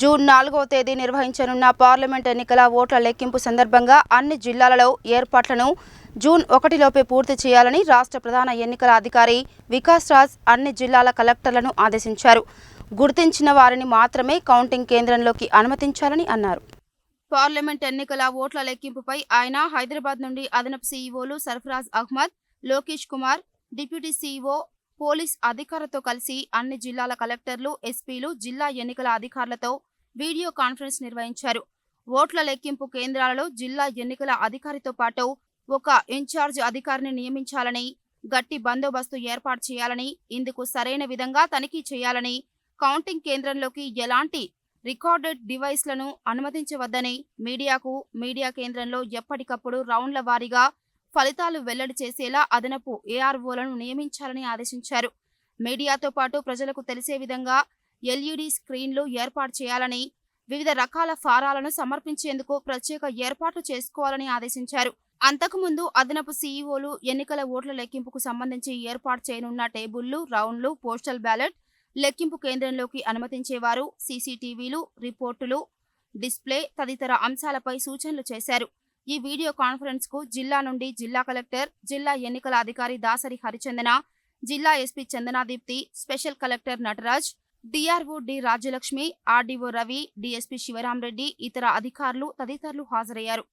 June నాలుగవ తేదీ నిర్వహించనున్న పార్లమెంట్ ఎన్నికల ఓట్ల లెక్కింపు సందర్భంగా అన్ని జిల్లాలలో ఏర్పాట్లను జూన్ ఒకటిలోపే పూర్తి చేయాలని రాష్ట్ర ప్రధాన ఎన్నికల అధికారి వికాస్ రాజ్ అన్ని జిల్లాల కలెక్టర్లను ఆదేశించారు. గుర్తించిన వారిని మాత్రమే కౌంటింగ్ కేంద్రంలోకి అనుమతించాలని అన్నారు. పార్లమెంట్ ఎన్నికల ఓట్ల లెక్కింపుపై ఆయన హైదరాబాద్ నుండి అదనపు సీఈఓలు Sarfaraz Ahmed Lokesh Kumar deputy CEO police అధికారులతో కలిసి అన్ని జిల్లాల కలెక్టర్లు ఎస్పీలు జిల్లా ఎన్నికల అధికారులతో వీడియో కాన్ఫరెన్స్ నిర్వహించారు. ఓట్ల లెక్కింపు కేంద్రాలలో జిల్లా ఎన్నికల అధికారితో పాటు ఒక ఇన్ఛార్జ్ అధికారిని నియమించాలని గట్టి బందోబస్తు ఏర్పాటు చేయాలని ఇందుకు సరైన విధంగా తనిఖీ చేయాలని కౌంటింగ్ కేంద్రంలోకి ఎలాంటి రికార్డెడ్ డివైస్లను అనుమతించవద్దని మీడియాకు మీడియా కేంద్రంలో ఎప్పటికప్పుడు రౌండ్ల వారీగా ఫలితాలు వెల్లడి చేసేలా అదనపు ఏఆర్ఓలను నియమించాలని ఆదేశించారు. మీడియాతో పాటు ప్రజలకు తెలిసే విధంగా ఎల్ఈడి స్క్రీన్లు ఏర్పాటు చేయాలని వివిధ రకాల ఫారాలను సమర్పించేందుకు ప్రత్యేక ఏర్పాట్లు చేసుకోవాలని ఆదేశించారు. అంతకుముందు అదనపు సీఈఓలు ఎన్నికల ఓట్ల లెక్కింపుకు సంబంధించి ఏర్పాటు చేయనున్న టేబుళ్ళు రౌండ్లు పోస్టల్ బ్యాలెట్ లెక్కింపు కేంద్రంలోకి అనుమతించేవారు సీసీటీవీలు రిపోర్టులు డిస్ప్లే తదితర అంశాలపై సూచనలు చేశారు. ఈ వీడియో కాన్ఫరెన్స్కు జిల్లా నుండి జిల్లా కలెక్టర్ జిల్లా ఎన్నికల అధికారి దాసరి హరిచందన జిల్లా SP Chandanadeepti special collector Nataraj DRO D Rajyalakshmi RDO Ravi DSP Shivaram Reddy ఇతర అధికారులు తదితరులు హాజరయ్యారు.